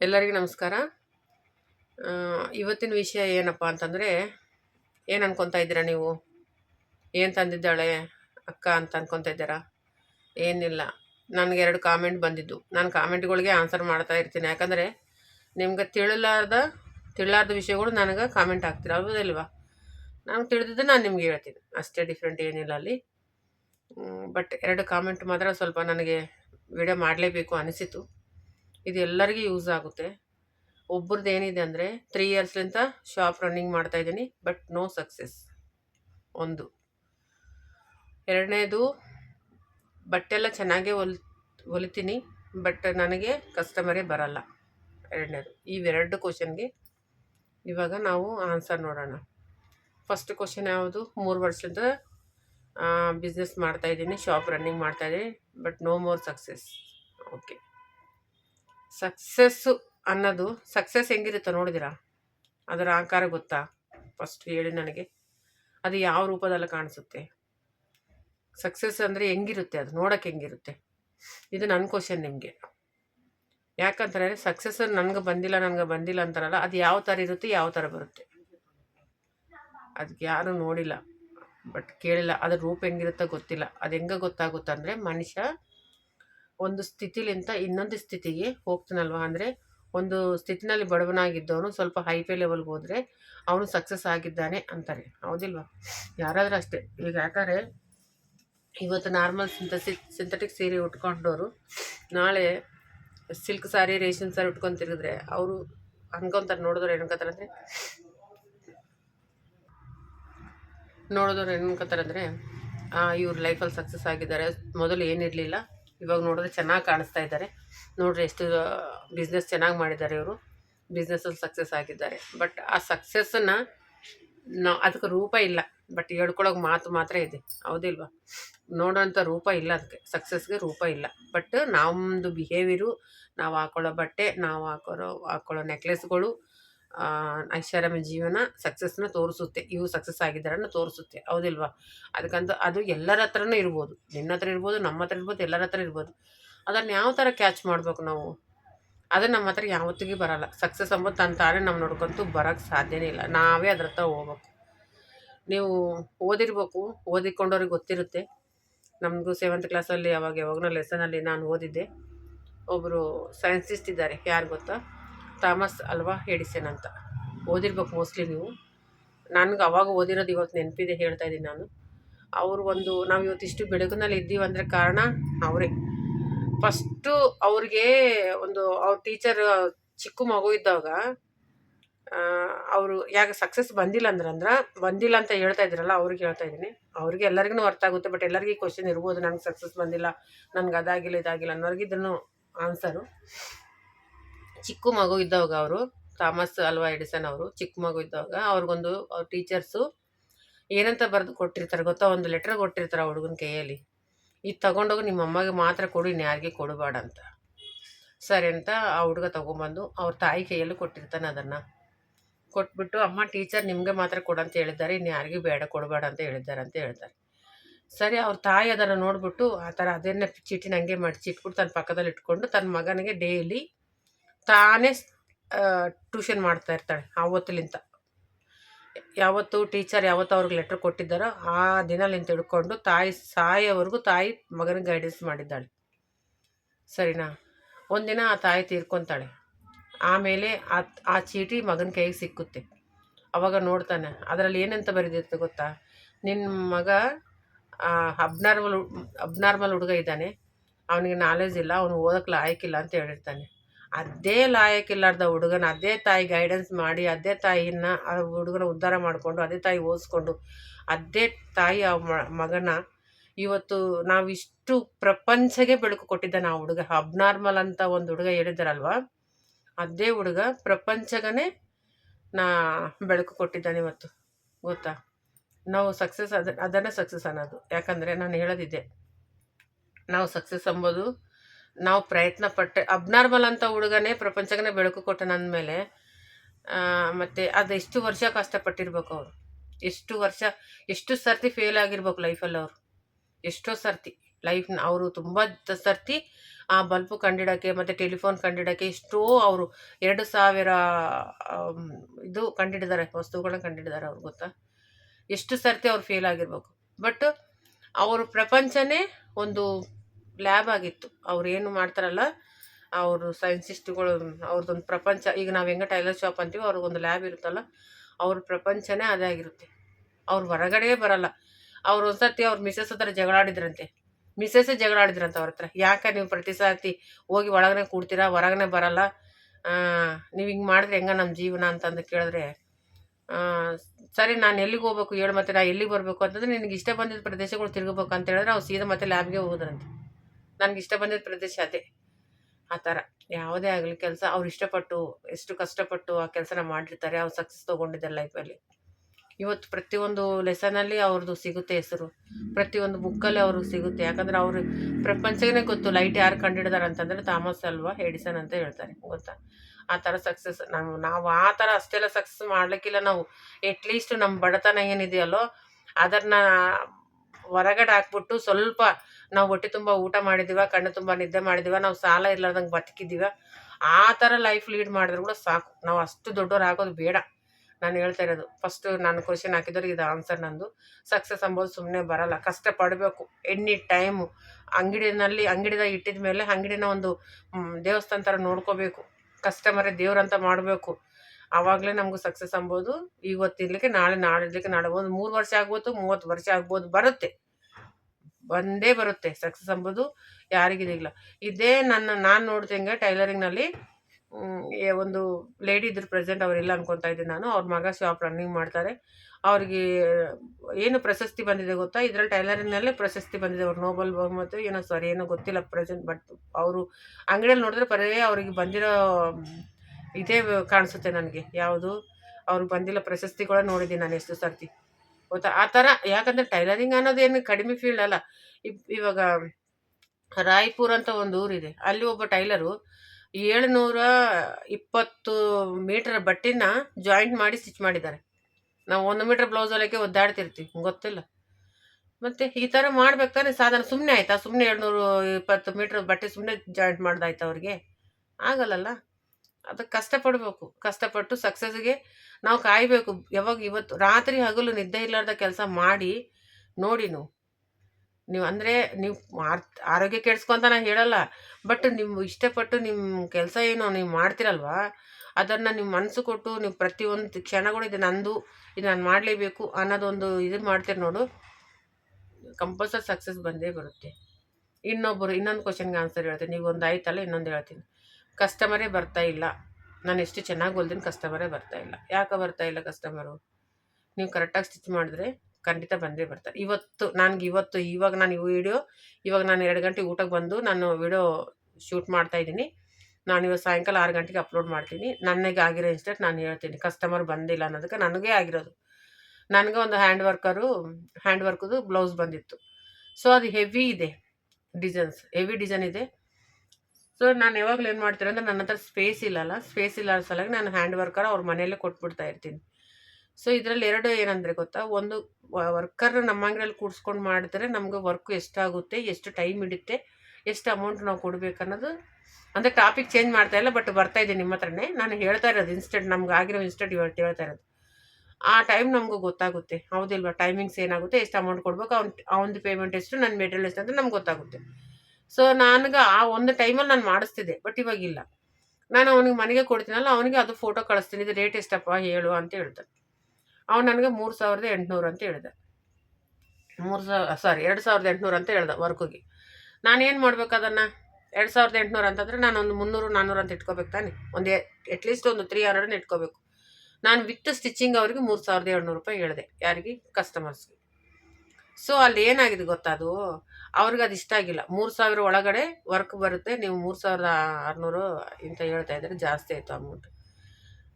ಎಲ್ಲರಿಗೂ ನಮಸ್ಕಾರ. ಇವತ್ತಿನ ವಿಷಯ ಏನಪ್ಪ ಅಂತಂದರೆ, ಏನು ಅನ್ಕೊತಾ ಇದ್ದೀರಾ ನೀವು? ಏನು ತಂದಿದ್ದಾಳೆ ಅಕ್ಕ ಅಂತ ಅನ್ಕೊತಾ ಇದ್ದೀರಾ? ಏನಿಲ್ಲ. ನನಗೆ ಎರಡು ಕಾಮೆಂಟ್ ಬಂದಿದ್ದು. ನಾನು ಕಾಮೆಂಟ್ಗಳಿಗೆ ಆನ್ಸರ್ ಮಾಡ್ತಾ ಇರ್ತೀನಿ. ಯಾಕಂದರೆ, ನಿಮ್ಗೆ ತಿಳಿಲಾರ್ದ, ತಿಳಲಾರ್ದ ವಿಷಯಗಳು ನನಗೆ ಕಾಮೆಂಟ್ ಹಾಕ್ತೀರ? ಹೌದಲ್ವಾ ನಾನು ತಿಳಿದಿದ್ದು ನಾನು ನಿಮ್ಗೆ ಹೇಳ್ತೀನಿ. ಅಷ್ಟೇ ಡಿಫ್ರೆಂಟ್ ಏನಿಲ್ಲ ಅಲ್ಲಿ. ಬಟ್ ಎರಡು ಕಾಮೆಂಟ್ ಮಾತ್ರ ಸ್ವಲ್ಪ ನನಗೆ ವಿಡಿಯೋ ಮಾಡಲೇಬೇಕು ಅನಿಸಿತು. ಇದು ಎಲ್ಲರಿಗೂ ಯೂಸ್ ಆಗುತ್ತೆ. ಒಬ್ರದ್ದು ಏನಿದೆ ಅಂದರೆ ತ್ರೀ ಇಯರ್ಸ್ಲಿಂದ ಶಾಪ್ ರನ್ನಿಂಗ್ ಮಾಡ್ತಾ ಇದ್ದೀನಿ ಬಟ್ ನೋ ಸಕ್ಸಸ್ ಒಂದು. ಎರಡನೇದು ಬಟ್ಟೆ ಎಲ್ಲ ಚೆನ್ನಾಗೇ ಹೊಲ್ ಹೊಲಿತೀನಿ ಬಟ್ ನನಗೆ ಕಸ್ಟಮರೇ ಬರಲ್ಲ. ಎರಡನೇದು. ಇವೆರಡು ಕ್ವಶನ್ಗೆ ಇವಾಗ ನಾವು ಆನ್ಸರ್ ನೋಡೋಣ. ಫಸ್ಟ್ ಕ್ವಶನ್ ಯಾವುದು? ಮೂರು ವರ್ಷದಿಂದ ಬಿಸ್ನೆಸ್ ಮಾಡ್ತಾಯಿದ್ದೀನಿ ಶಾಪ್ ರನ್ನಿಂಗ್ ಮಾಡ್ತಾಯಿದ್ದೀನಿ but no more success okay success ಅನ್ನೋದು ಸಕ್ಸಸ್ ಹೆಂಗಿರುತ್ತೋ ನೋಡಿದಿರಾ ಅದರ ಆಕಾರ ಗೊತ್ತಾ? ಫಸ್ಟ್ ಹೇಳಿ ನನಗೆ. ಅದು ಯಾವ ರೂಪದಲ್ಲಿ ಕಾಣಿಸುತ್ತೆ? ಸಕ್ಸಸ್ ಅಂದರೆ ಹೆಂಗಿರುತ್ತೆ? ಅದು ನೋಡೋಕೆ ಹೆಂಗಿರುತ್ತೆ? ಇದು ನನ್ನ ಕ್ವಶನ್ ನಿಮಗೆ. ಯಾಕಂತಂದರೆ ಸಕ್ಸಸ್ ನನಗೆ ಬಂದಿಲ್ಲ ನನಗೆ ಬಂದಿಲ್ಲ ಅಂತಾರಲ್ಲ, ಅದು ಯಾವ ಥರ ಇರುತ್ತೆ, ಯಾವ ಥರ ಬರುತ್ತೆ? ಅದಕ್ಕೆ ಯಾರೂ ನೋಡಿಲ್ಲ. ಬಟ್ ಕೇಳಿಲ್ಲ, ಅದ್ರ ರೂಪ ಹೆಂಗಿರುತ್ತೋ ಗೊತ್ತಿಲ್ಲ. ಅದು ಹೆಂಗೆ ಗೊತ್ತಾಗುತ್ತಂದರೆ ಮನುಷ್ಯ ಒಂದು ಸ್ಥಿತಿಲಿಂತ ಇನ್ನೊಂದು ಸ್ಥಿತಿಗೆ ಹೋಗ್ತಾನಲ್ವ? ಅಂದರೆ ಒಂದು ಸ್ಥಿತಿನಲ್ಲಿ ಬಡವನಾಗಿದ್ದವನು ಸ್ವಲ್ಪ ಹೈಫೈ ಲೆವೆಲ್ಗೆ ಹೋದರೆ ಅವನು ಸಕ್ಸಸ್ ಆಗಿದ್ದಾನೆ ಅಂತಾರೆ. ಹೌದಿಲ್ವ? ಯಾರಾದರೂ ಅಷ್ಟೇ. ಈಗ ಯಾಕಂದರೆ ಇವತ್ತು ನಾರ್ಮಲ್ ಸಿಂಥಸಿ ಸಿಂಥೆಟಿಕ್ ಸೀರೆ ಉಟ್ಕೊಂಡವರು ನಾಳೆ ಸಿಲ್ಕ್ ಸಾರಿ ರೇಷನ್ ಸಾರಿ ಉಟ್ಕೊಂತಿರಿದ್ರೆ ಅವರು ಅನ್ಕೊಂತಾರೆ ನೋಡಿದ್ರೆ ಏನಂತಾರೆ ಅಂದರೆ, ನೋಡಿದವ್ರು ಏನು ಅನ್ಕೋತಾರೆ ಅಂದರೆ ಇವ್ರ ಲೈಫಲ್ಲಿ ಸಕ್ಸಸ್ ಆಗಿದ್ದಾರೆ. ಮೊದಲು ಏನಿರಲಿಲ್ಲ ಇವಾಗ ನೋಡಿದ್ರೆ ಚೆನ್ನಾಗಿ ಕಾಣಿಸ್ತಾ ಇದ್ದಾರೆ. ನೋಡ್ರಿ ಎಷ್ಟು ಬಿಸ್ನೆಸ್ ಚೆನ್ನಾಗಿ ಮಾಡಿದ್ದಾರೆ ಇವರು. ಬಿಸ್ನೆಸ್ಸಲ್ಲಿ ಸಕ್ಸಸ್ ಆಗಿದ್ದಾರೆ. ಬಟ್ ಆ ಸಕ್ಸಸ್ಸನ್ನು ನಾವು ಅದಕ್ಕೆ ರೂಪ ಇಲ್ಲ. ಬಟ್ ಹೇಳ್ಕೊಳೋಕೆ ಮಾತು ಮಾತ್ರ ಇದೆ. ಹೌದಿಲ್ವಾ? ನೋಡೋಂಥ ರೂಪ ಇಲ್ಲ ಅದಕ್ಕೆ. ಸಕ್ಸಸ್ಗೆ ರೂಪ ಇಲ್ಲ. ಬಟ್ ನಮ್ಮದು ಬಿಹೇವಿಯರು ನಾವು ಹಾಕೊಳ್ಳೋ ಬಟ್ಟೆ, ನಾವು ಹಾಕೋರೋ, ಹಾಕೊಳ್ಳೋ ನೆಕ್ಲೆಸ್ಗಳು ಐಷಾರಾಮಿ ಜೀವನ ಸಕ್ಸಸ್ನ ತೋರಿಸುತ್ತೆ. ಇವು ಸಕ್ಸಸ್ ಆಗಿದ್ದಾರನ್ನ ತೋರಿಸುತ್ತೆ. ಹೌದಿಲ್ವಾ? ಅದಕ್ಕಂತ ಅದು ಎಲ್ಲರ ಹತ್ರನೂ ಇರ್ಬೋದು. ನಿನ್ನ ಹತ್ರ ಇರ್ಬೋದು, ನಮ್ಮ ಹತ್ರ ಇರ್ಬೋದು, ಎಲ್ಲರ ಹತ್ರ ಇರ್ಬೋದು. ಅದನ್ನು ಯಾವ ಥರ ಕ್ಯಾಚ್ ಮಾಡಬೇಕು ನಾವು? ಅದು ನಮ್ಮ ಹತ್ರ ಯಾವತ್ತಿಗೂ ಬರಲ್ಲ. ಸಕ್ಸಸ್ ಅಂಬೋದು ತನ್ನ ತಾನೇ ನಾವು ನೋಡ್ಕೊಂತೂ ಬರೋಕ್ಕೆ ಸಾಧ್ಯನೇ ಇಲ್ಲ. ನಾವೇ ಅದ್ರ ಹತ್ರ ಹೋಗ್ಬೇಕು. ನೀವು ಓದಿರ್ಬೇಕು. ಓದಿಕೊಂಡವ್ರಿಗೆ ಗೊತ್ತಿರುತ್ತೆ. ನಮಗೂ ಸೆವೆಂತ್ ಕ್ಲಾಸಲ್ಲಿ ಅವಾಗ ಯಾವಾಗಲೂ ಲೆಸನಲ್ಲಿ ನಾನು ಓದಿದ್ದೆ. ಒಬ್ಬರು ಸೈನ್ಸಿಸ್ಟ್ ಇದ್ದಾರೆ. ಯಾರು ಗೊತ್ತಾ? ಥಾಮಸ್ ಅಲ್ವಾ ಎಡಿಸನ್ ಅಂತ ಓದಿರ್ಬೇಕು ಮೋಸ್ಟ್ಲಿ ನೀವು. ನನಗೆ ಅವಾಗ ಓದಿರೋದು ಇವತ್ತು ನೆನಪಿದೆ ಹೇಳ್ತಾ ಇದ್ದೀನಿ ನಾನು. ಅವರು ಒಂದು, ನಾವು ಇವತ್ತಿಷ್ಟು ಬೆಳಗಿನಲ್ಲಿ ಇದ್ದೀವಿ ಅಂದರೆ ಕಾರಣ ಅವರೇ. ಫಸ್ಟು ಅವ್ರಿಗೆ ಒಂದು, ಅವ್ರ ಟೀಚರ್ ಚಿಕ್ಕ ಮಗು ಇದ್ದಾಗ ಅವರು ಯಾಕೆ ಸಕ್ಸಸ್ ಬಂದಿಲ್ಲ ಅಂದ್ರೆ ಅಂದ್ರೆ, ಬಂದಿಲ್ಲ ಅಂತ ಹೇಳ್ತಾ ಇದ್ರಲ್ಲ, ಅವ್ರಿಗೆ ಹೇಳ್ತಾ ಇದ್ದೀನಿ. ಅವ್ರಿಗೆ ಎಲ್ಲರಿಗೂ ಅರ್ಥ ಆಗುತ್ತೆ, ಬಟ್ ಎಲ್ಲರಿಗೂ ಕ್ವಶನ್ ಇರ್ಬೋದು, ನನಗೆ ಸಕ್ಸಸ್ ಬಂದಿಲ್ಲ, ನನಗೆ ಅದಾಗಿಲ್ಲ, ಇದಾಗಿಲ್ಲ ಅನ್ನೋರಿಗೆ ಇದನ್ನು ಆನ್ಸರು ಚಿಕ್ಕ ಮಗು ಇದ್ದವಾಗ ಅವರು, ಥಾಮಸ್ ಅಲ್ವಾ ಎಡಿಸನ್ ಅವರು, ಚಿಕ್ಕ ಮಗು ಇದ್ದಾಗ ಅವ್ರಿಗೊಂದು ಅವ್ರ ಟೀಚರ್ಸು ಏನಂತ ಬರೆದು ಕೊಟ್ಟಿರ್ತಾರೆ ಗೊತ್ತಾ? ಒಂದು ಲೆಟ್ರ್ ಕೊಟ್ಟಿರ್ತಾರೆ ಆ ಹುಡುಗನ ಕೈಯಲ್ಲಿ. ಇದು ತಗೊಂಡೋಗಿ, ನಿಮ್ಮ ಅಮ್ಮಗೆ ಮಾತ್ರ ಕೊಡು, ಇನ್ನು ಯಾರಿಗೆ ಕೊಡಬೇಡ ಅಂತ. ಸರಿ ಅಂತ ಆ ಹುಡುಗ ತೊಗೊಂಬಂದು ಅವ್ರ ತಾಯಿ ಕೈಯಲ್ಲಿ ಕೊಟ್ಟಿರ್ತಾನೆ ಅದನ್ನು. ಕೊಟ್ಬಿಟ್ಟು, ಅಮ್ಮ, ಟೀಚರ್ ನಿಮಗೆ ಮಾತ್ರ ಕೊಡಂತ ಹೇಳಿದ್ದಾರೆ, ಇನ್ನು ಯಾರಿಗೂ ಬೇಡ, ಕೊಡಬೇಡ ಅಂತ ಹೇಳಿದ್ದಾರೆ ಅಂತ ಹೇಳ್ತಾರೆ. ಸರಿ, ಅವ್ರ ತಾಯಿ ಅದನ್ನು ನೋಡಿಬಿಟ್ಟು ಆ ಥರ ಅದನ್ನೇ ಚೀಟಿನ ಹಂಗೆ ಮಡಚಿಟ್ಬಿಟ್ಟು ತನ್ನ ಪಕ್ಕದಲ್ಲಿ ಇಟ್ಕೊಂಡು ತನ್ನ ಮಗನಿಗೆ ಡೈಲಿ ತಾನೇ ಟ್ಯೂಷನ್ ಮಾಡ್ತಾ ಇರ್ತಾಳೆ ಆವತ್ತಲಿಂತ. ಯಾವತ್ತು ಟೀಚರ್ ಯಾವತ್ತು ಅವ್ರಿಗೆ ಲೆಟ್ರ್ ಕೊಟ್ಟಿದ್ದಾರೋ ಆ ದಿನಲಿಂತ ಹಿಡ್ಕೊಂಡು ತಾಯಿ ಸಾಯೋವರೆಗೂ ತಾಯಿ ಮಗನಿಗೆ ಗೈಡೆನ್ಸ್ ಮಾಡಿದ್ದಾಳೆ. ಸರಿನಾ? ಒಂದಿನ ಆ ತಾಯಿ ತೀರ್ಕೊತಾಳೆ. ಆಮೇಲೆ ಆ ಚೀಟಿ ಮಗನ ಕೈಗೆ ಸಿಕ್ಕುತ್ತೆ. ಅವಾಗ ನೋಡ್ತಾನೆ. ಅದರಲ್ಲಿ ಏನಂತ ಬರೆದಿರುತ್ತೆ ಗೊತ್ತಾ? ನಿನ್ನ ಮಗ ಅಬ್ನಾರ್ಮಲ್ ಅಬ್ನಾರ್ಮಲ್ ಹುಡುಗ ಇದ್ದಾನೆ. ಅವನಿಗೆ ನಾಲೆಜ್ ಇಲ್ಲ, ಅವನು ಓದಕ್ಕೆ ಲಾಯಕ್ಕಿಲ್ಲ ಅಂತ ಹೇಳಿರ್ತಾನೆ. ಅದೇ ಲಾಯಕ್ಕಿಲ್ಲಾರ್ದ ಹುಡುಗನ, ಅದೇ ತಾಯಿ ಗೈಡೆನ್ಸ್ ಮಾಡಿ, ಅದೇ ತಾಯಿನ ಆ ಹುಡುಗನ ಉದ್ಧಾರ ಮಾಡಿಕೊಂಡು, ಅದೇ ತಾಯಿ ಓದಿಸ್ಕೊಂಡು, ಅದೇ ತಾಯಿ ಆ ಮಗನ ಇವತ್ತು ನಾವಿಷ್ಟು ಪ್ರಪಂಚಗೆ ಬೆಳಕು ಕೊಟ್ಟಿದ್ದಾನೆ ಆ ಹುಡುಗ. ಅಬ್ನಾರ್ಮಲ್ ಅಂತ ಒಂದು ಹುಡುಗ ಹೇಳಿದ್ದಾರಲ್ವ ಅದೇ ಹುಡುಗ ಪ್ರಪಂಚಗನೇ ನಾ ಬೆಳಕು ಕೊಟ್ಟಿದ್ದಾನೆ ಇವತ್ತು. ಗೊತ್ತಾ? ನಾವು ಸಕ್ಸಸ್ ಅದ, ಅದನ್ನೇ ಸಕ್ಸಸ್ ಅನ್ನೋದು. ಯಾಕಂದರೆ ನಾನು ಹೇಳೋದಿದ್ದೆ. ನಾವು ಸಕ್ಸಸ್ ಅಂಬೋದು ನಾವು ಪ್ರಯತ್ನ ಪಟ್ಟೆ, ಅಬ್ನಾರ್ಮಲ್ ಅಂತ ಹುಡುಗನೇ ಪ್ರಪಂಚಕ್ಕೇ ಬೆಳಕು ಕೊಟ್ಟ ಮೇಲೆ ಮತ್ತು ಅದು ಎಷ್ಟು ವರ್ಷ ಕಷ್ಟಪಟ್ಟಿರ್ಬೇಕು ಅವರು. ಎಷ್ಟು ವರ್ಷ ಎಷ್ಟು ಸರ್ತಿ ಫೇಲ್ ಆಗಿರ್ಬೇಕು ಲೈಫಲ್ಲಿ ಅವರು. ಎಷ್ಟೋ ಸರ್ತಿ ಲೈಫ್ನ ಅವರು ತುಂಬ ಸರ್ತಿ ಆ ಬಲ್ಪು ಕಂಡಿಡೋಕ್ಕೆ, ಮತ್ತು ಟೆಲಿಫೋನ್ ಕಂಡಿಡೋಕ್ಕೆ ಎಷ್ಟೋ ಅವರು, ಎರಡು ಸಾವಿರ ಇದು ಕಂಡಿಡಿದ್ದಾರೆ ವಸ್ತುಗಳನ್ನ ಕಂಡಿಡಿದ್ದಾರೆ ಅವ್ರು ಗೊತ್ತಾ? ಎಷ್ಟು ಸರ್ತಿ ಅವ್ರು ಫೇಲ್ ಆಗಿರ್ಬೇಕು. ಬಟ್ ಅವರು ಪ್ರಪಂಚನೇ ಒಂದು ಲ್ಯಾಬ್ ಆಗಿತ್ತು. ಅವ್ರು ಏನು ಮಾಡ್ತಾರಲ್ಲ, ಅವರು ಸೈನ್ಸಿಸ್ಟ್ಗಳು ಅವ್ರದ್ದೊಂದು ಪ್ರಪಂಚ, ಈಗ ನಾವು ಹೆಂಗೆ ಟೈಲರ್ ಶಾಪ್ ಅಂತೀವಿ ಅವ್ರಿಗೊಂದು ಲ್ಯಾಬ್ ಇರುತ್ತಲ್ಲ, ಅವ್ರ ಪ್ರಪಂಚನೇ ಅದೇ ಆಗಿರುತ್ತೆ. ಅವ್ರು ಹೊರಗಡೆ ಬರಲ್ಲ. ಅವ್ರು ಒಂದ್ಸತಿ ಅವ್ರ ಮಿಸಸ್ ಹತ್ರ ಜಗಳಾಡಿದ್ರಂತೆ. ಮಿಸಸ್ಸೇ ಜಗಳಾಡಿದ್ರಂತೆ ಅವ್ರ ಹತ್ರ. ಯಾಕೆ ನೀವು ಪ್ರತಿ ಸಾರ್ತಿ ಹೋಗಿ ಒಳಗನೆ ಕೂಡ್ತೀರಾ, ಹೊರಗನೆ ಬರಲ್ಲ? ನೀವು ಹಿಂಗೆ ಮಾಡಿದ್ರೆ ಹೆಂಗ ನಮ್ಮ ಜೀವನ ಅಂತಂದು ಕೇಳಿದ್ರೆ ಸರಿ ನಾನು ಎಲ್ಲಿಗೆ ಹೋಗ್ಬೇಕು, ಹೇಳು ಮತ್ತೆ ನಾ ಎಲ್ಲಿಗೆ ಬರಬೇಕು ಅಂತಂದ್ರೆ ನಿನಗೆ ಇಷ್ಟ ಬಂದಿದ್ದ ಪ್ರದೇಶಗಳು ತಿರುಗಬೇಕು ಅಂತ ಹೇಳಿದ್ರೆ ಅವ್ರು ಸೀದಾ ಮತ್ತೆ ಲ್ಯಾಬ್ಗೆ ಹೋದ್ರಂತೆ. ನನಗೆ ಇಷ್ಟ ಬಂದಿದ್ದ ಪ್ರದೇಶ ಅದೇ. ಆ ಥರ. ಯಾವುದೇ ಆಗಲಿ ಕೆಲಸ, ಅವ್ರು ಇಷ್ಟಪಟ್ಟು, ಎಷ್ಟು ಕಷ್ಟಪಟ್ಟು ಆ ಕೆಲಸನ ಮಾಡಿರ್ತಾರೆ, ಅವ್ರು ಸಕ್ಸಸ್ ತೊಗೊಂಡಿದ್ದಾರೆ ಲೈಫಲ್ಲಿ ಇವತ್ತು ಪ್ರತಿಯೊಂದು ಲೆಸನಲ್ಲಿ ಅವ್ರದ್ದು ಸಿಗುತ್ತೆ ಹೆಸರು. ಪ್ರತಿಯೊಂದು ಬುಕ್ಕಲ್ಲಿ ಅವ್ರಿಗೆ ಸಿಗುತ್ತೆ. ಯಾಕಂದ್ರೆ ಅವರು ಪ್ರಪಂಚನೇ ಗೊತ್ತು ಲೈಟ್ ಯಾರು ಕಂಡಿಡ್ದಾರೆ ಅಂತಂದರೆ ಥಾಮಸ್ ಅಲ್ವಾ, ಎಡಿಸನ್ ಅಂತ ಹೇಳ್ತಾರೆ, ಗೊತ್ತಾ? ಆ ಥರ ಸಕ್ಸಸ್ ನಾವು ನಾವು ಆ ಥರ ಅಷ್ಟೆಲ್ಲ ಸಕ್ಸಸ್ ಮಾಡಲಿಕ್ಕಿಲ್ಲ ನಾವು. ಎಟ್ಲೀಸ್ಟ್ ನಮ್ಮ ಬಡತನ ಏನಿದೆಯಲ್ಲೋ, ಅದನ್ನ ಹೊರಗಡೆ ಹಾಕ್ಬಿಟ್ಟು ಸ್ವಲ್ಪ ನಾವು ಹೊಟ್ಟೆ ತುಂಬ ಊಟ ಮಾಡಿದ್ದೀವ ಕಣ್ಣು ತುಂಬ ನಿದ್ದೆ ಮಾಡಿದ್ದೀವ ನಾವು ಸಾಲ ಇರ್ಲಾರ್ದಂಗೆ ಬದುಕಿದ್ದೀವ, ಆ ಥರ ಲೈಫ್ ಲೀಡ್ ಮಾಡಿದ್ರು ಕೂಡ ಸಾಕು. ನಾವು ಅಷ್ಟು ದೊಡ್ಡವ್ರು ಆಗೋದು ಬೇಡ. ನಾನು ಹೇಳ್ತಾ ಇರೋದು ಫಸ್ಟ್ ನಾನು ಕ್ವಶನ್ ಹಾಕಿದ್ರೆ ಇದು ಆನ್ಸರ್ ನಂದು. ಸಕ್ಸಸ್ ಅಂಬೋದು ಸುಮ್ಮನೆ ಬರಲ್ಲ, ಕಷ್ಟಪಡಬೇಕು. ಎನಿ ಟೈಮು ಅಂಗಡಿನಲ್ಲಿ ಅಂಗಡಿದ ಇಟ್ಟಿದ ಮೇಲೆ ಅಂಗಡಿನ ಒಂದು ದೇವಸ್ಥಾನ ಥರ ನೋಡ್ಕೋಬೇಕು. ಕಸ್ಟಮರೇ ದೇವ್ರಂತ ಮಾಡಬೇಕು. ಆವಾಗಲೇ ನಮಗೂ ಸಕ್ಸಸ್ ಅಂಬೋದು. ಇವತ್ತಿರ್ಲಿಕ್ಕೆ ನಾಳೆ, ನಾಳಿರ್ಲಿಕ್ಕೆ ನಾಳೆ ಒಂದು ಮೂರು ವರ್ಷ ಆಗ್ಬೋದು, ಮೂವತ್ತು ವರ್ಷ ಆಗ್ಬೋದು, ಬರುತ್ತೆ. ಬಂದೇ ಬರುತ್ತೆ. ಸಕ್ಸಸ್ ಅಂಬೋದು ಯಾರಿಗಿದಿಲ್ಲ ಇದೇ ನನ್ನ, ನಾನು ನೋಡ್ದಂಗೆ ಟೈಲರಿಂಗ್ನಲ್ಲಿ ಒಂದು ಲೇಡಿ ಇದ್ರ ಪ್ರೆಸೆಂಟ್ ಅವರಿಲ್ಲ ಅನ್ಕೊತಾ ಇದ್ದೀನಿ ನಾನು. ಅವ್ರ ಮಗ ಶಾಪ್ ರನ್ನಿಂಗ್ ಮಾಡ್ತಾರೆ. ಅವ್ರಿಗೆ ಏನು ಪ್ರಶಸ್ತಿ ಬಂದಿದೆ ಗೊತ್ತಾ? ಇದರಲ್ಲಿ ಟೈಲರಿಂಗ್ನಲ್ಲೇ ಪ್ರಶಸ್ತಿ ಬಂದಿದೆ. ಅವ್ರು ನೋಬಲ್ ಬಹುಮತ ಏನೋ ಸಾರಿ ಏನೋ ಗೊತ್ತಿಲ್ಲ ಪ್ರೆಸೆಂಟ್, ಬಟ್ ಅವರು ಅಂಗಡಿಯಲ್ಲಿ ನೋಡಿದ್ರೆ ಬರೀ ಅವ್ರಿಗೆ ಬಂದಿರೋ, ಇದೇ ಕಾಣಿಸುತ್ತೆ ನನಗೆ. ಯಾವುದು? ಅವ್ರಿಗೆ ಬಂದಿಲ್ಲ ಪ್ರಶಸ್ತಿಗಳ ನೋಡಿದ್ದೀನಿ ನಾನು ಎಷ್ಟು ಸರ್ತಿ. ಗೊತ್ತಾ? ಆ ಥರ ಯಾಕಂದರೆ ಟೈಲರಿಂಗ್ ಅನ್ನೋದೇನು ಕಡಿಮೆ ಫೀಲ್ಡ್ ಅಲ್ಲ. ಇವಾಗ ರಾಯ್ಪುರ್ ಅಂತ ಒಂದು ಊರಿದೆ. ಅಲ್ಲಿ ಒಬ್ಬ ಟೈಲರು ಏಳುನೂರ ಇಪ್ಪತ್ತು ಮೀಟರ್ ಬಟ್ಟೆನ ಜಾಯಿಂಟ್ ಮಾಡಿ ಸ್ಟಿಚ್ ಮಾಡಿದ್ದಾರೆ. ನಾವು ಒಂದು ಮೀಟರ್ ಬ್ಲೌಸ್ ಹೊಲಕ್ಕೆ ಒದ್ದಾಡ್ತಿರ್ತೀವಿ, ಗೊತ್ತಿಲ್ಲ. ಮತ್ತೆ ಈ ಥರ ಮಾಡ್ಬೇಕು ಸಾಧನ ಸುಮ್ಮನೆ ಆಯ್ತಾ? ಸುಮ್ಮನೆ ಏಳ್ನೂರು ಇಪ್ಪತ್ತು ಮೀಟ್ರ್ ಬಟ್ಟೆ ಸುಮ್ಮನೆ ಜಾಯಿಂಟ್ ಮಾಡ್ದಾಯ್ತು ಅವ್ರಿಗೆ? ಆಗಲ್ಲಲ್ಲ. ಅದಕ್ಕೆ ಕಷ್ಟಪಡಬೇಕು. ಕಷ್ಟಪಟ್ಟು ಸಕ್ಸಸ್ಗೆ ನಾವು ಕಾಯಬೇಕು. ಯಾವಾಗ ಇವತ್ತು ರಾತ್ರಿ ಹಗಲು ನಿದ್ದೆ ಇರಲಾರ್ದ ಕೆಲಸ ಮಾಡಿ, ನೋಡಿ ನೀವು. ನೀವು ಅಂದರೆ ನೀವು ಆರೋಗ್ಯ ಕೆಡಿಸ್ಕೊಂತ ನಾನು ಹೇಳಲ್ಲ, ಬಟ್ ನಿಮ್ಮ ಇಷ್ಟಪಟ್ಟು ನಿಮ್ಮ ಕೆಲಸ ಏನು ನೀವು ಮಾಡ್ತಿರಲ್ವಾ? ಅದನ್ನು ನಿಮ್ಮ ಮನಸ್ಸು ಕೊಟ್ಟು ನೀವು ಪ್ರತಿಯೊಂದು ಕ್ಷಣಗಳು ಇದು ನಂದು, ಇದು ನಾನು ಮಾಡಲೇಬೇಕು ಅನ್ನೋದೊಂದು ಇದು ಮಾಡ್ತೀರಿ ನೋಡು. ಕಂಪಲ್ಸರಿ ಸಕ್ಸಸ್ ಬಂದೇ ಬರುತ್ತೆ. ಇನ್ನೊಬ್ಬರು ಇನ್ನೊಂದು ಕ್ವಶನ್ಗೆ ಆನ್ಸರ್ ಹೇಳ್ತೀನಿ. ನೀವು ಒಂದು ಆಯ್ತಲ್ಲ, ಇನ್ನೊಂದು ಹೇಳ್ತೀನಿ. ಕಸ್ಟಮರೇ ಬರ್ತಾ ಇಲ್ಲ. ನಾನು ಎಷ್ಟು ಚೆನ್ನಾಗಿ ಹೊಲ್ದಿನ ಕಸ್ಟಮರೇ ಬರ್ತಾ ಇಲ್ಲ. ಯಾಕೆ ಬರ್ತಾ ಇಲ್ಲ ಕಸ್ಟಮರು ನೀವು ಕರೆಕ್ಟಾಗಿ ಸ್ಟಿಚ್ ಮಾಡಿದ್ರೆ ಖಂಡಿತ ಬಂದೇ ಬರ್ತಾರೆ. ಇವತ್ತು ನನಗೆ ಇವತ್ತು ಇವಾಗ ನಾನು ವಿಡಿಯೋ ಇವಾಗ ನಾನು ಎರಡು ಗಂಟೆಗೆ ಊಟಕ್ಕೆ ಬಂದು ನಾನು ವೀಡಿಯೋ ಶೂಟ್ ಮಾಡ್ತಾಯಿದ್ದೀನಿ ನಾನು ಇವತ್ತು ಸಾಯಂಕಾಲ ಆರು ಗಂಟೆಗೆ ಅಪ್ಲೋಡ್ ಮಾಡ್ತೀನಿ. ನನಗೆ ಆಗಿರೋ ಇನ್ಸ್ಟೆಂಟ್ ನಾನು ಹೇಳ್ತೀನಿ. ಕಸ್ಟಮರ್ ಬಂದಿಲ್ಲ ಅನ್ನೋದಕ್ಕೆ ನನಗೇ ಆಗಿರೋದು. ನನಗೆ ಒಂದು ಹ್ಯಾಂಡ್ ವರ್ಕರು ಹ್ಯಾಂಡ್ ವರ್ಕದು ಬ್ಲೌಸ್ ಬಂದಿತ್ತು. ಸೊ ಅದು ಹೆವಿ ಇದೆ. ಡಿಸೈನ್ಸ್ ಹೆವಿ ಡಿಸೈನ್ ಇದೆ. ಸೊ ನಾನು ಯಾವಾಗಲೂ ಏನು ಮಾಡ್ತೀನಿ ಅಂದರೆ ನನ್ನ ಹತ್ರ ಸ್ಪೇಸ್ ಇಲ್ಲಲ್ಲ ಸ್ಪೇಸ್ ಇಲ್ಲ ಸಲುವಾಗಿ ನಾನು ಹ್ಯಾಂಡ್ ವರ್ಕರ್ ಅವ್ರ ಮನೆಯಲ್ಲೇ ಕೊಟ್ಬಿಡ್ತಾ ಇರ್ತೀನಿ. ಸೊ ಇದರಲ್ಲಿ ಎರಡು ಏನಂದರೆ ಗೊತ್ತಾ? ಒಂದು ವರ್ಕರ್ ನಮ್ಮ ಅಂಗಡಿಯಲ್ಲಿ ಕೂಡ್ಸ್ಕೊಂಡು ಮಾಡಿದ್ರೆ ನಮ್ಗೆ ವರ್ಕ್ ಎಷ್ಟಾಗುತ್ತೆ, ಎಷ್ಟು ಟೈಮ್ ಹಿಡಿಯುತ್ತೆ, ಎಷ್ಟು ಅಮೌಂಟ್ ನಾವು ಕೊಡಬೇಕು ಅನ್ನೋದು ಅಂದರೆ ಟಾಪಿಕ್ ಚೇಂಜ್ ಮಾಡ್ತಾ ಇಲ್ಲ ಬಟ್ ಬರ್ತಾ ಇದೆ ನಿಮ್ಮ ಹತ್ರನೇ. ನಾನು ಹೇಳ್ತಾ ಇರೋದು ಇನ್ಸ್ಟೆಂಟ್ ನಮ್ಗೆ ಆಗಿರೋ ಇನ್ಸ್ಟೆಂಟ್ ಇವತ್ತು ಹೇಳ್ತಾ ಇರೋದು. ಆ ಟೈಮ್ ನಮಗೆ ಗೊತ್ತಾಗುತ್ತೆ. ಹೌದಿಲ್ವಾ? ಟೈಮಿಂಗ್ಸ್ ಏನಾಗುತ್ತೆ, ಎಷ್ಟು ಅಮೌಂಟ್ ಕೊಡಬೇಕು, ಅವ್ನು, ಅವನದು ಪೇಮೆಂಟ್ ಎಷ್ಟು ನನ್ನ ಮೆಟೀರಿಯಲ್ ಎಷ್ಟು ಅಂತ ನಮ್ಗೆ ಗೊತ್ತಾಗುತ್ತೆ. ಸೊ ನನಗೆ ಆ ಒಂದು ಟೈಮಲ್ಲಿ ನಾನು ಮಾಡಿಸ್ತಿದ್ದೆ ಬಟ್ ಇವಾಗಿಲ್ಲ. ನಾನು ಅವನಿಗೆ ಮನೆಗೆ ಕೊಡ್ತೀನಲ್ಲ, ಅವನಿಗೆ ಅದು ಫೋಟೋ ಕಳಿಸ್ತೀನಿ, ಇದು ರೇಟ್ ಎಷ್ಟಪ್ಪ ಹೇಳು ಅಂತ ಹೇಳ್ದೆ ಅವ್ನು ನನಗೆ ಮೂರು ಸಾವಿರದ ಎಂಟುನೂರು ಅಂತ ಹೇಳ್ದೆ. ಮೂರು ಸಾವಿರ ಸಾರಿ ಎರಡು ಸಾವಿರದ ಎಂಟುನೂರು ಅಂತ ಹೇಳ್ದೆ ವರ್ಕಿಗೆ. ನಾನೇನು ಮಾಡ್ಬೇಕು ಅದನ್ನು? ಎರಡು ಸಾವಿರದ ಎಂಟುನೂರು ಅಂತಂದರೆ ನಾನು ಒಂದು ಮುನ್ನೂರು ನಾನ್ನೂರು ಅಂತ ಇಟ್ಕೋಬೇಕು ತಾನೆ. ಒಂದು ಅಟ್ಲೀಸ್ಟ್ ಒಂದು ತ್ರೀ ಹಂಡ್ರೆಡ್ ಇಟ್ಕೋಬೇಕು. ನಾನು ವಿತ್ ಸ್ಟಿಚಿಂಗ್ ಅವ್ರಿಗೆ ಮೂರು ಸಾವಿರದ ಏಳ್ನೂರು ರೂಪಾಯಿ ಹೇಳಿದೆ, ಯಾರಿಗೆ? ಕಸ್ಟಮರ್ಸ್ಗೆ ಸೊ ಅಲ್ಲಿ ಏನಾಗಿದೆ ಗೊತ್ತಾ ಅದು? ಅವ್ರಿಗೆ ಅದು ಇಷ್ಟ ಆಗಿಲ್ಲ. ಮೂರು ಸಾವಿರ ಒಳಗಡೆ ವರ್ಕ್ ಬರುತ್ತೆ. ನೀವು ಮೂರು ಸಾವಿರದ ಆರುನೂರು ಇಂತ ಹೇಳ್ತಾ ಇದ್ದಾರೆ ಜಾಸ್ತಿ ಆಯಿತು ಅಮೌಂಟ್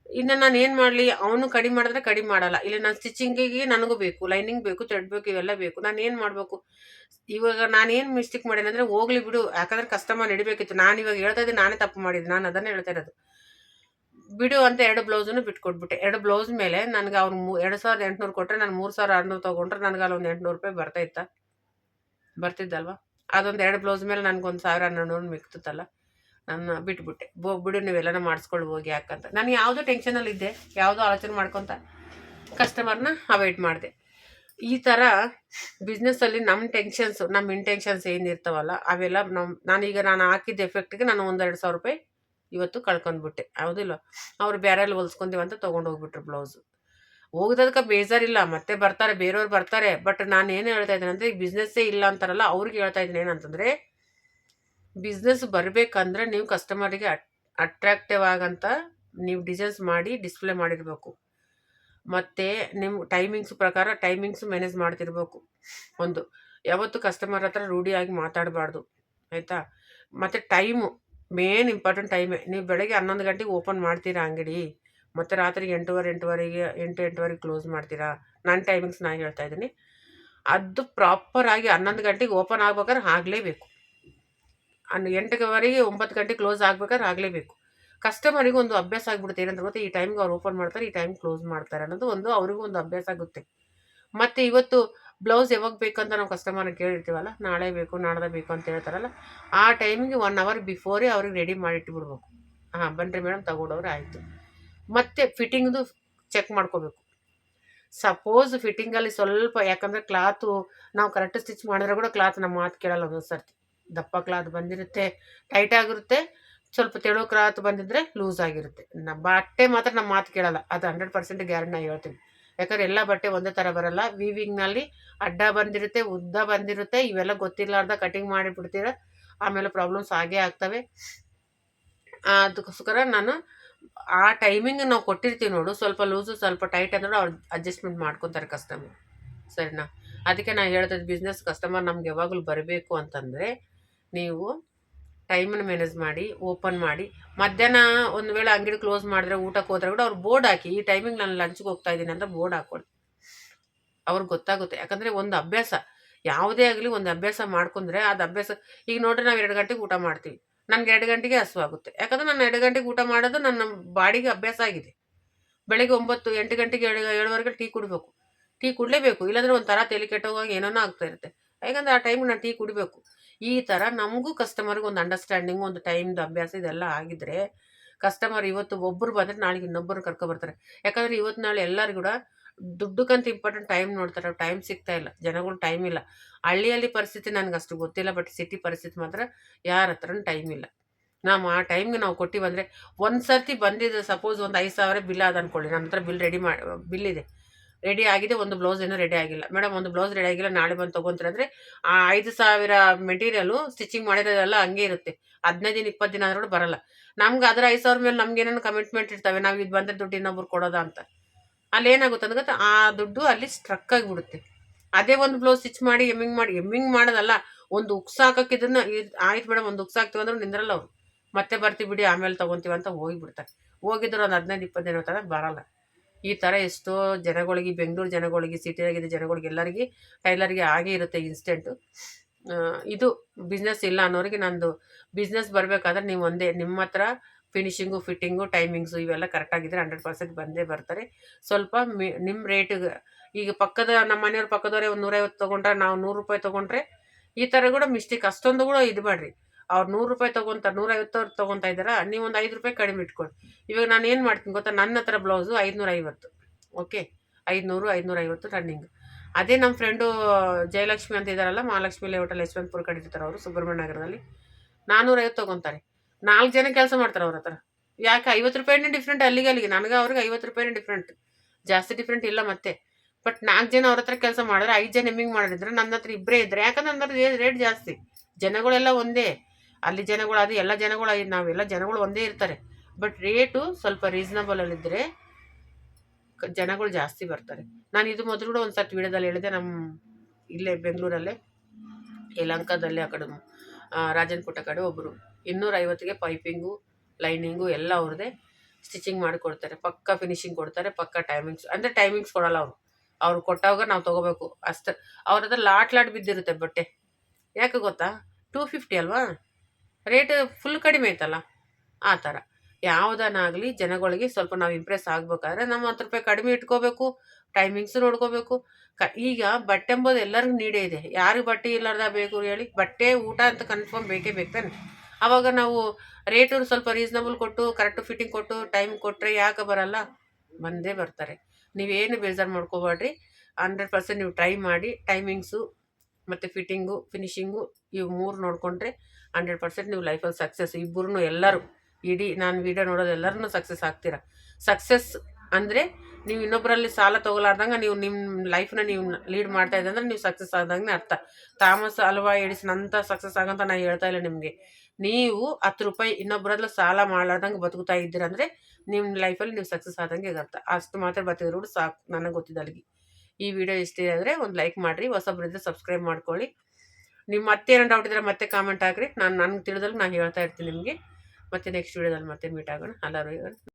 ಇನ್ನು ನಾನು ಏನು ಮಾಡಲಿ? ಅವನು ಕಡಿಮೆ ಮಾಡಿದ್ರೆ ಕಡಿಮೆ ಮಾಡಲ್ಲ. ಇಲ್ಲ, ನಾನು ಸ್ಟಿಚಿಂಗಿಗೆ ನನಗೂ ಬೇಕು ಲೈನಿಂಗ್ ಬೇಕು ಥ್ರೆಡ್ ಬೇಕು, ಇವೆಲ್ಲ ಬೇಕು. ನಾನು ಏನು ಮಾಡಬೇಕು? ಇವಾಗ ನಾನು ಏನು ಮಿಸ್ಟೇಕ್ ಮಾಡಿದೆ ಅಂದರೆ ಹೋಗ್ಲಿ ಬಿಡು. ಯಾಕಂದ್ರೆ ಕಸ್ಟಮರ್ ನಡಿಬೇಕಿತ್ತು. ನಾನು ಇವಾಗ ಹೇಳ್ತಾ ಇದ್ದೆ ನಾನೇ ತಪ್ಪು ಮಾಡಿದ್ದು. ನಾನು ಅದನ್ನೇ ಹೇಳ್ತಾ ಇರೋದು. ಬಿಡು ಅಂತ ಎರಡು ಬ್ಲೌಸನ್ನು ಬಿಟ್ಕೊಟ್ಬಿಟ್ಟೆ. ಎರಡು ಬ್ಲೌಸ್ ಮೇಲೆ ನನಗೆ ಅವ್ನು ಮೂ ಎರಡು ಸಾವಿರದ ಎಂಟುನೂರು ಕೊಟ್ಟರೆ ನಾನು ಮೂರು ಸಾವಿರ ಆರುನೂರು ತೊಗೊಂಡ್ರೆ ನನಗೆ ಅಲ್ಲೊಂದು ಎಂಟುನೂರು ರೂಪಾಯಿ ಬರ್ತಾ ಇತ್ತಾ? ಬರ್ತಿದ್ದಲ್ವಾ? ಅದೊಂದು ಎರಡು ಬ್ಲೌಸ್ ಮೇಲೆ ನನಗೊಂದು ಸಾವಿರ ನೂರು ಮಿಕ್ತಲ್ಲ ನಾನು ಬಿಟ್ಬಿಟ್ಟೆ. ಬೋ ಬಿಡು, ನೀವೆಲ್ಲನ ಮಾಡಿಸ್ಕೊಂಡು ಹೋಗಿ ಯಾಕಂತ. ನಾನು ಯಾವುದೋ ಟೆನ್ಷನಲ್ಲಿ ಇದ್ದೆ. ಯಾವುದೋ ಆಲೋಚನೆ ಮಾಡ್ಕೊತ ಕಸ್ಟಮರ್ನ ಅವಾಯ್ಡ್ ಮಾಡಿದೆ. ಈ ಥರ ಬಿಸ್ನೆಸ್ಸಲ್ಲಿ ನಮ್ಮ ಟೆನ್ಷನ್ಸು ನಮ್ಮ ಇಂಟೆನ್ಷನ್ಸ್ ಏನಿರ್ತಾವಲ್ಲ ಅವೆಲ್ಲ ನಮ್ಮ ನಾನೀಗ ನಾನು ಹಾಕಿದ್ದ ಎಫೆಕ್ಟ್ಗೆ ನಾನು ಒಂದೆರಡು ಸಾವಿರ ರೂಪಾಯಿ ಇವತ್ತು ಕಳ್ಕೊಂಡ್ಬಿಟ್ಟೆ. ಹೌದಿಲ್ಲ ಅವ್ರು ಬೇರೆಲ್ಲಿ ಹೊಲ್ಸ್ಕೊಂತೀವಂತ ತೊಗೊಂಡು ಹೋಗ್ಬಿಟ್ರು ಬ್ಲೌಸು ಹೋಗ್ದದಕ್ಕೆ ಬೇಜಾರಿಲ್ಲ, ಮತ್ತೆ ಬರ್ತಾರೆ, ಬೇರೆಯವ್ರು ಬರ್ತಾರೆ ಬಟ್ ನಾನು ಏನು ಹೇಳ್ತಾ ಇದ್ದೀನಿ ಅಂದರೆ ಈಗ ಬಿಸ್ನೆಸ್ಸೇ ಇಲ್ಲ ಅಂತಾರಲ್ಲ, ಅವ್ರಿಗೆ ಹೇಳ್ತಾ ಇದ್ದೀನಿ ಏನಂತಂದರೆ ಬಿಸ್ನೆಸ್ ಬರಬೇಕಂದ್ರೆ ನೀವು ಕಸ್ಟಮರಿಗೆ ಅಟ್ರಾಕ್ಟಿವ್ ಆಗಂತ ನೀವು ಡಿಸೈನ್ಸ್ ಮಾಡಿ ಡಿಸ್ಪ್ಲೇ ಮಾಡಿರಬೇಕು. ಮತ್ತು ನಿಮ್ಮ ಟೈಮಿಂಗ್ಸ್ ಪ್ರಕಾರ ಟೈಮಿಂಗ್ಸ್ ಮ್ಯಾನೇಜ್ ಮಾಡ್ತಿರ್ಬೇಕು. ಒಂದು, ಯಾವತ್ತು ಕಸ್ಟಮರ್ ಹತ್ರ ರೂಢಿಯಾಗಿ ಮಾತಾಡಬಾರ್ದು, ಆಯಿತಾ? ಮತ್ತು ಟೈಮು ಮೇನ್ ಇಂಪಾರ್ಟೆಂಟ್ ಟೈಮೇ ನೀವು ಬೆಳಗ್ಗೆ ಹನ್ನೊಂದು ಗಂಟೆಗೆ ಓಪನ್ ಮಾಡ್ತೀರಾ ಅಂಗಡಿ? ಮತ್ತು ರಾತ್ರಿ ಎಂಟೂವರೆ, ಎಂಟುವರೆಗೆ, ಎಂಟು, ಎಂಟುವರೆಗೆ ಕ್ಲೋಸ್ ಮಾಡ್ತೀರಾ? ನನ್ನ ಟೈಮಿಂಗ್ಸ್ ನಾನು ಹೇಳ್ತಾ ಇದ್ದೀನಿ. ಅದು ಪ್ರಾಪರಾಗಿ ಹನ್ನೊಂದು ಗಂಟೆಗೆ ಓಪನ್ ಆಗ್ಬೇಕಾದ್ರೆ ಆಗಲೇಬೇಕು. ಅನ್ ಎಂಟುವರೆಗೆ ಒಂಬತ್ತು ಗಂಟೆ ಕ್ಲೋಸ್ ಆಗ್ಬೇಕಾದ್ರೆ ಆಗಲೇಬೇಕು. ಕಸ್ಟಮರಿಗೆ ಒಂದು ಅಭ್ಯಾಸ ಆಗ್ಬಿಡುತ್ತೆ. ಏನಂತ ಗೊತ್ತಾ ಈ ಟೈಮ್ಗೆ ಅವ್ರು ಓಪನ್ ಮಾಡ್ತಾರೆ, ಈ ಟೈಮ್ ಕ್ಲೋಸ್ ಮಾಡ್ತಾರೆ ಅನ್ನೋದು ಒಂದು ಅವ್ರಿಗೂ ಒಂದು ಅಭ್ಯಾಸ ಆಗುತ್ತೆ. ಮತ್ತು ಇವತ್ತು ಬ್ಲೌಸ್ ಯಾವಾಗ ಬೇಕಂತ ನಾವು ಕಸ್ಟಮರ್ನ ಕೇಳಿರ್ತೀವಲ್ಲ, ನಾಳೆ ಬೇಕು, ನಾಡ್ದೆ ಬೇಕು ಅಂತ ಹೇಳ್ತಾರಲ್ಲ, ಆ ಟೈಮಿಗೆ ಒನ್ ಅವರ್ ಬಿಫೋರೇ ಅವ್ರಿಗೆ ರೆಡಿ ಮಾಡಿಟ್ಬಿಡ್ಬೇಕು. ಹಾಂ ಬನ್ನಿರಿ ಮೇಡಮ್ ತಗೊಂಡವ್ರೆ ಆಯಿತು. ಮತ್ತು ಫಿಟ್ಟಿಂಗ್ದು ಚೆಕ್ ಮಾಡ್ಕೋಬೇಕು. ಸಪೋಸ್ ಫಿಟ್ಟಿಂಗಲ್ಲಿ ಸ್ವಲ್ಪ, ಯಾಕಂದರೆ ಕ್ಲಾತು ನಾವು ಕರೆಕ್ಟ್ ಸ್ಟಿಚ್ ಮಾಡಿದ್ರೆ ಕೂಡ ಕ್ಲಾತ್ ನಮ್ಮ ಮಾತು ಕೇಳಲ್ಲ ಒಂದೊಂದು ಸರ್ತಿ. ದಪ್ಪ ಕ್ಲಾತ್ ಬಂದಿರುತ್ತೆ ಟೈಟ್ ಆಗಿರುತ್ತೆ, ಸ್ವಲ್ಪ ತೆಳು ಕ್ಲಾತ್ ಬಂದಿದ್ರೆ ಲೂಸ್ ಆಗಿರುತ್ತೆ. ನಮ್ಮ ಬಟ್ಟೆ ಮಾತ್ರ ನಮ್ಮ ಮಾತು ಕೇಳಲ್ಲ, ಅದು ಹಂಡ್ರೆಡ್ ಪರ್ಸೆಂಟ್ ಗ್ಯಾರಂಟಿ ನಾನು ಹೇಳ್ತೀನಿ. ಯಾಕಂದ್ರೆ ಎಲ್ಲ ಬಟ್ಟೆ ಒಂದೇ ಥರ ಬರಲ್ಲ ವೀವಿಂಗ್ನಲ್ಲಿ ಅಡ್ಡ ಬಂದಿರುತ್ತೆ, ಉದ್ದ ಬಂದಿರುತ್ತೆ, ಇವೆಲ್ಲ ಗೊತ್ತಿರಲಾರ್ದ ಕಟಿಂಗ್ ಮಾಡಿಬಿಡ್ತೀರ, ಆಮೇಲೆ ಪ್ರಾಬ್ಲಮ್ಸ್ ಆಗೇ ಆಗ್ತವೆ. ಅದಕ್ಕೋಸ್ಕರ ನಾನು ಆ ಟೈಮಿಂಗ್ ನಾವು ಕೊಟ್ಟಿರ್ತೀವಿ ನೋಡು. ಸ್ವಲ್ಪ ಲೂಸು ಸ್ವಲ್ಪ ಟೈಟ್ ಅಂದ್ರೆ ಅವ್ರು ಅಡ್ಜಸ್ಟ್ಮೆಂಟ್ ಮಾಡ್ಕೊತಾರೆ ಕಸ್ಟಮರ್ ಸರಿನಾ? ಅದಕ್ಕೆ ನಾನು ಹೇಳ್ತದ್ದು ಬಿಸ್ನೆಸ್ ಕಸ್ಟಮರ್ ನಮ್ಗೆ ಯಾವಾಗಲೂ ಬರಬೇಕು ಅಂತಂದರೆ ನೀವು ಟೈಮನ್ನು ಮ್ಯಾನೇಜ್ ಮಾಡಿ ಓಪನ್ ಮಾಡಿ. ಮಧ್ಯಾಹ್ನ ಒಂದು ವೇಳೆ ಅಂಗಡಿ ಕ್ಲೋಸ್ ಮಾಡಿದ್ರೆ ಊಟಕ್ಕೆ ಹೋದ್ರೆ ಕೂಡ ಅವ್ರು ಬೋರ್ಡ್ ಹಾಕಿ, ಈ ಟೈಮಿಂಗ್ ನಾನು ಲಂಚ್ಗೆ ಹೋಗ್ತಾ ಇದ್ದೀನಿ ಅಂತ ಬೋರ್ಡ್ ಹಾಕ್ಕೊಳ್ಳಿ ಅವ್ರಿಗೆ ಗೊತ್ತಾಗುತ್ತೆ. ಯಾಕಂದರೆ ಒಂದು ಅಭ್ಯಾಸ. ಯಾವುದೇ ಆಗಲಿ ಒಂದು ಅಭ್ಯಾಸ ಮಾಡ್ಕೊಂಡ್ರೆ ಅದು ಅಭ್ಯಾಸ, ಈಗ ನೋಡ್ರಿ ನಾವು ಎರಡು ಗಂಟೆಗೆ ಊಟ ಮಾಡ್ತೀವಿ. ನನಗೆ ಎರಡು ಗಂಟೆಗೆ ಹಸುವಾಗುತ್ತೆ ಯಾಕಂದ್ರೆ ನಾನು ಎರಡು ಗಂಟೆಗೆ ಊಟ ಮಾಡೋದು ನನ್ನ ಬಾಡಿಗೆ ಅಭ್ಯಾಸ ಆಗಿದೆ. ಬೆಳಗ್ಗೆ ಒಂಬತ್ತು, ಎಂಟು ಗಂಟೆಗೆ ಏಳು ಏಳುವರೆಗೆ ಟೀ ಕುಡಬೇಕು. ಟೀ ಕುಡಲೇಬೇಕು. ಇಲ್ಲಾಂದ್ರೆ ಒಂಥರ ತಲೆ ಕೆಟ್ಟೋಗಾಗ ಏನೋ ಆಗ್ತಾ ಇರುತ್ತೆ. ಯಾಕಂದ್ರೆ ಆ ಟೈಮ್ಗೆ ನಾನು ಟೀ ಕುಡಿಬೇಕು. ಈ ಥರ ನಮಗೂ ಕಸ್ಟಮರ್ಗೆ ಒಂದು ಅಂಡರ್ಸ್ಟ್ಯಾಂಡಿಂಗ್ ಒಂದು ಟೈಮ್ದು ಅಭ್ಯಾಸ ಇದೆಲ್ಲ ಆಗಿದ್ರೆ ಕಸ್ಟಮರ್ ಇವತ್ತು ಒಬ್ಬರು ಬಂದರೆ ನಾಳೆಗೆ ಇನ್ನೊಬ್ಬರು ಕರ್ಕೊಬರ್ತಾರೆ ಯಾಕಂದರೆ ಇವತ್ತು ನಾಳೆ ಎಲ್ಲರೂ ಕೂಡ ದುಡ್ಡಕ್ಕಂತ ಇಂಪಾರ್ಟೆಂಟ್ ಟೈಮ್ ನೋಡ್ತಾರೆ ಟೈಮ್ ಸಿಗ್ತಾ ಇಲ್ಲ, ಜನಗಳು ಟೈಮ್ ಇಲ್ಲ. ಹಳ್ಳಿಯಲ್ಲಿ ಪರಿಸ್ಥಿತಿ ನನಗೆ ಅಷ್ಟು ಗೊತ್ತಿಲ್ಲ ಬಟ್ ಸಿಟಿ ಪರಿಸ್ಥಿತಿ ಮಾತ್ರ ಯಾರ ಹತ್ರನೂ ಟೈಮ್ ಇಲ್ಲ. ನಾವು ಆ ಟೈಮ್ಗೆ ನಾವು ಕೊಟ್ಟು ಬಂದರೆ ಒಂದು ಸರ್ತಿ ಬಂದಿದ್ದು ಸಪೋಸ್ ಒಂದು ಐದು ಸಾವಿರ ಬಿಲ್ ಅದು ಅನ್ಕೊಳ್ಳಿ ನನ್ನ ಹತ್ರ ಬಿಲ್ ರೆಡಿ ಮಾಡಿ ಬಿಲ್ ಇದೆ. ರೆಡಿ ಆಗಿದೆ, ಒಂದು ಬ್ಲೌಸ್ ಏನೂ ರೆಡಿ ಆಗಿಲ್ಲ. ಮೇಡಮ್, ಒಂದು ಬ್ಲೌಸ್ ರೆಡಿ ಆಗಿಲ್ಲ, ನಾಳೆ ಬಂದು ತೊಗೊಂತೀರ ಅಂದರೆ ಆ ಐದು ಸಾವಿರ ಮೆಟೀರಿಯಲು ಸ್ಟಿಚಿಂಗ್ ಮಾಡಿರೋದೆಲ್ಲ ಹಂಗೆ ಇರುತ್ತೆ. ಹದಿನೈದು ದಿನ ಇಪ್ಪತ್ತು ದಿನ ಆದ್ರೂ ಬರಲ್ಲ. ನಮ್ಗೆ ಅದರ ಐದು ಸಾವಿರ ಮೇಲೆ ನಮ್ಗೆ ಏನೇನು ಕಮಿಟ್ಮೆಂಟ್ ಇರ್ತವೆ, ನಾವು ಇದು ಬಂದರೆ ದುಡ್ಡು ಇನ್ನೊಬ್ರು ಕೊಡೋದಾ ಅಂತ. ಅಲ್ಲಿ ಏನಾಗುತ್ತೆ ಗೊತ್ತಾ? ಆ ದುಡ್ಡು ಅಲ್ಲಿ ಸ್ಟ್ರಕ್ ಆಗಿಬಿಡುತ್ತೆ. ಅದೇ ಒಂದು ಬ್ಲೌಸ್ ಸ್ಟಿಚ್ ಮಾಡಿ ಎಮ್ಮಿಂಗ್ ಮಾಡಿ ಎಮ್ಮಿಂಗ್ ಮಾಡೋದಲ್ಲ, ಒಂದು ಉಕ್ಸ್ ಹಾಕಕ್ಕೆ ಇದನ್ನ ಇದ್- ಆಯ್ತು ಮೇಡಮ್ ಒಂದು ಉಕ್ಸ್ ಹಾಕ್ತೀವಿ ಅಂದ್ರೆ ನಿಂದ್ರಲ್ಲ ಅವ್ರು. ಮತ್ತೆ ಬರ್ತೀವಿ ಬಿಡಿ, ಆಮೇಲೆ ತೊಗೊತೀವಿ ಅಂತ ಹೋಗಿಬಿಡ್ತಾರೆ. ಹೋಗಿದ್ರು ಒಂದು ಹದಿನೈದು ಇಪ್ಪತ್ತು ದಿನ ತನಕ ಬರಲ್ಲ. ಈ ಥರ ಎಷ್ಟೋ ಜನಗಳಿಗೆ, ಬೆಂಗಳೂರು ಜನಗಳಿಗೆ, ಸಿಟಿಯಾಗಿದ್ದ ಜನಗಳಿಗೆ ಎಲ್ಲರಿಗೆ, ಟೈಲರ್ಗೆ ಆಗೇ ಇರುತ್ತೆ ಇನ್ಸ್ಟೆಂಟು ಇದು ಬಿಸ್ನೆಸ್ ಇಲ್ಲ ಅನ್ನೋರಿಗೆ ನಂದು ಬಿಸ್ನೆಸ್ ಬರಬೇಕಾದ್ರೆ ನೀವು ಒಂದೇ, ನಿಮ್ಮ ಹತ್ರ ಫಿನಿಶಿಂಗು ಫಿಟ್ಟಿಂಗು ಟೈಮಿಂಗ್ಸು ಇವೆಲ್ಲ ಕರೆಕ್ಟಾಗಿದ್ದರೆ ಹಂಡ್ರೆಡ್ ಪರ್ಸೆಂಟ್ ಬಂದೇ ಬರ್ತಾರೆ. ಸ್ವಲ್ಪ ಮಿ ನಿಮ್ಮ ರೇಟಿಗೆ ಈಗ ಪಕ್ಕದ ನಮ್ಮ ಮನೆಯವ್ರ ಪಕ್ಕದವರೇ ಒಂದು ನೂರೈವತ್ತು ತೊಗೊಂಡ್ರೆ ನಾವು ನೂರು ರೂಪಾಯಿ ತೊಗೊಂಡ್ರೆ ಈ ಥರ ಕೂಡ ಮಿಸ್ಟೇಕ್ ಅಷ್ಟೊಂದು ಕೂಡ ಇದು ಮಾಡಿರಿ. ಅವ್ರು ನೂರು ರೂಪಾಯಿ ತೊಗೊತಾರೆ ನೂರೈವತ್ತವ್ರು ತೊಗೊತಾ ಇದ್ದಾರಾ, ನೀವು ಒಂದು ಐದು ರೂಪಾಯಿ ಕಡಿಮೆ ಇಟ್ಕೊಳ್ಳಿ. ಇವಾಗ ನಾನು ಏನು ಮಾಡ್ತೀನಿ ಗೊತ್ತಾ, ನನ್ನ ಹತ್ರ ಬ್ಲೌಸು ಐವತ್ತು ಓಕೆ ಐದುನೂರು ಐವತ್ತು ರನ್ನಿಂಗ್ ಅದೇ ನಮ್ಮ ಫ್ರೆಂಡು ಜಯಲಕ್ಷ್ಮಿ ಅಂತ ಇದ್ದಾರಲ್ಲ, ಮಹಾಲಕ್ಷ್ಮಿ ಲೇಔಟಲ್ಲಿ ಯಶವಂತಪುರ ಕಡೆ ಇರ್ತಾರೆ ಅವರು ಸುಬ್ರಹ್ಮಣ್ಯ ನಗರದಲ್ಲಿ. ನಾನ್ನೂರೈವತ್ತು ತೊಗೊತಾರೆ. ನಾಲ್ಕು ಜನ ಕೆಲಸ ಮಾಡ್ತಾರೆ ಅವ್ರ ಹತ್ರ. ಯಾಕೆ ಐವತ್ತು ರೂಪಾಯಿನೇ ಡಿಫ್ರೆಂಟ್ ಅಲ್ಲಿಗೆ ಅಲ್ಲಿಗೆ ನನಗೆ ಅವ್ರಿಗೆ ಐವತ್ತು ರೂಪಾಯಿನೇ ಡಿಫ್ರೆಂಟ್ ಜಾಸ್ತಿ ಡಿಫ್ರೆಂಟ್ ಇಲ್ಲ ಮತ್ತೆ. ಬಟ್ ನಾಲ್ಕು ಜನ ಅವ್ರ ಹತ್ರ ಕೆಲಸ ಮಾಡಿದ್ರೆ ಐದು ಜನ ಹೆಮ್ಮಿಂಗ್ ಮಾಡಿದ್ರೆ ನನ್ನ ಹತ್ರ ಇಬ್ಬರೇ ಇದ್ರೆ. ಯಾಕಂದ್ರೆ ನನ್ನ ರೇಟ್ ಜಾಸ್ತಿ. ಜನಗಳೆಲ್ಲ ಒಂದೇ. ಅಲ್ಲಿ ಜನಗಳು ಅದು ಎಲ್ಲ ಜನಗಳು ನಾವೆಲ್ಲ ಜನಗಳು ಒಂದೇ ಇರ್ತಾರೆ. ಬಟ್ ರೇಟು ಸ್ವಲ್ಪ ರೀಸನಬಲಲ್ಲಿದ್ದರೆ ಜನಗಳು ಜಾಸ್ತಿ ಬರ್ತಾರೆ. ನಾನು ಇದು ಮೊದಲು ಕೂಡ ಒಂದು ಸರ್ತಿ ವಿಡಿಯೋದಲ್ಲಿ ಹೇಳಿದೆ ನಮ್ಮ ಇಲ್ಲೇ ಬೆಂಗಳೂರಲ್ಲೇ. ಯಲಂಕದಲ್ಲಿ ಆ ಕಡೆ ಆ, ರಾಜನಪುಟ ಕಡೆ ಒಬ್ಬರು ಇನ್ನೂರೈವತ್ತಿಗೆ ಪೈಪಿಂಗು, ಲೈನಿಂಗು ಎಲ್ಲ ಅವ್ರದ್ದೇ ಸ್ಟಿಚಿಂಗ್ ಮಾಡಿಕೊಡ್ತಾರೆ. ಪಕ್ಕ ಫಿನಿಶಿಂಗ್ ಕೊಡ್ತಾರೆ, ಪಕ್ಕ ಟೈಮಿಂಗ್ಸ್. ಅಂದರೆ ಟೈಮಿಂಗ್ಸ್ ಕೊಡೋಲ್ಲ ಅವರು. ಅವ್ರು ಕೊಟ್ಟಾಗ ನಾವು ತೊಗೋಬೇಕು. ಅಷ್ಟು. ಅವ್ರ ಲಾಟ್ ಲಾಟ್ ಬಿದ್ದಿರುತ್ತೆ ಬಟ್ಟೆ. ಯಾಕೆ ಗೊತ್ತಾ? ಟೂ ಫಿಫ್ಟಿ ಅಲ್ವಾ? ರೇಟ್ ಫುಲ್ ಕಡಿಮೆ ಐತಲ್ಲ. ಆ ಥರ. ಯಾವುದನ್ನಾಗಲಿ ಜನಗಳಿಗೆ ಸ್ವಲ್ಪ ನಾವು ಇಂಪ್ರೆಸ್ ಆಗಬೇಕಾದ್ರೆ ನಮ್ಮ ಹತ್ತು ರೂಪಾಯಿ ಕಡಿಮೆ ಇಟ್ಕೋಬೇಕು ಟೈಮಿಂಗ್ಸು ನೋಡ್ಕೋಬೇಕು. ಕ, ಈಗ ಬಟ್ಟೆ ಎಂಬುದು ಎಲ್ಲರಿಗೂ ನೀಡೇ ಇದೆ. ಯಾರಿಗೆ ಬಟ್ಟೆ ಇಲ್ಲಾರ್ದ ಬೇಕು ಹೇಳಿ ಬಟ್ಟೆ, ಊಟ ಅಂತ ಕನ್ಫರ್ಮ್ ಬೇಕೇ ಬೇಕು ತಾನೆ. ಆವಾಗ ನಾವು ರೇಟು ಸ್ವಲ್ಪ ರೀಸ್ನಬಲ್ ಕೊಟ್ಟು ಕರೆಕ್ಟ್ ಫಿಟ್ಟಿಂಗ್ ಕೊಟ್ಟು ಟೈಮ್ ಕೊಟ್ಟರೆ ಯಾಕೆ ಬರಲ್ಲ? ಬಂದೇ ಬರ್ತಾರೆ. ನೀವೇನು ಬೇಜಾರು ಮಾಡ್ಕೋಬೇಡ್ರಿ ಹಂಡ್ರೆಡ್ ಪರ್ಸೆಂಟ್ ನೀವು ಟ್ರೈ ಮಾಡಿ ಟೈಮಿಂಗ್ಸು ಮತ್ತು ಫಿಟ್ಟಿಂಗು ಫಿನಿಶಿಂಗು ಇವು ಮೂರು ನೋಡಿಕೊಂಡ್ರೆ ಹಂಡ್ರೆಡ್ ಪರ್ಸೆಂಟ್ ನೀವು ಲೈಫಲ್ಲಿ ಸಕ್ಸಸ್ ಇಬ್ಬರೂ ಎಲ್ಲರೂ, ಇಡೀ ನಾನು ವೀಡಿಯೋ ನೋಡೋದು ಎಲ್ಲರೂ ಸಕ್ಸಸ್ ಆಗ್ತೀರ? ಸಕ್ಸಸ್ ಅಂದರೆ ನೀವು ಇನ್ನೊಬ್ಬರಲ್ಲಿ ಸಾಲ ತೊಗೊಲಾರ್ದಂಗೆ ನೀವು ನಿಮ್ಮ ಲೈಫ್ನ ನೀವು ಲೀಡ್ ಮಾಡ್ತಾ ಇದ್ದಂದ್ರೆ ನೀವು ಸಕ್ಸಸ್ ಆದಂಗೆ ಅರ್ಥ. ತಾಮಸ್, ಅಲ್ವಾ ಎಡಿಸಿನಂಥ ಸಕ್ಸಸ್ ಆಗಂತ ನಾನು ಹೇಳ್ತಾ ಇಲ್ಲ ನಿಮಗೆ. ನೀವು ಹತ್ತು ರೂಪಾಯಿ ಇನ್ನೊಬ್ಬರಲ್ಲ ಸಾಲ ಮಾಡಲಾರ್ದಂಗೆ ಬದುಕ್ತಾ ಇದ್ದೀರಂದ್ರೆ ನಿಮ್ಮ ಲೈಫಲ್ಲಿ ನೀವು ಸಕ್ಸಸ್ ಆದಂಗೆ ಅರ್ಥ ಅಷ್ಟು ಮಾತ್ರ ಬರ್ತಿದ್ರು ಸಾಕು ನನಗೆ ಗೊತ್ತಿದ್ದ ಅಲ್ಲಿಗೆ ಈ ವಿಡಿಯೋ ಇಷ್ಟ ಆದರೆ ಒಂದು ಲೈಕ್ ಮಾಡಿರಿ ಹೊಸಬ್ರಿಂದ ಸಬ್ಸ್ಕ್ರೈಬ್ ಮಾಡ್ಕೊಳ್ಳಿ. ನಿಮ್ಮ ಮತ್ತೆ ಏನೋ ಡೌಟ್ ಇದ್ದರೆ ಮತ್ತೆ ಕಾಮೆಂಟ್ ಹಾಕ್ರಿ. ನಾನು ನನಗೆ ತಿಳಿದಲ್ಲಿ ನಾನು ಹೇಳ್ತಾ ಇರ್ತೀನಿ ನಿಮಗೆ. ಮತ್ತೆ ನೆಕ್ಸ್ಟ್ ವೀಡಿಯೋದಲ್ಲಿ ಮತ್ತೆ ಮೀಟ್ ಆಗೋಣ. ಎಲ್ಲರೂ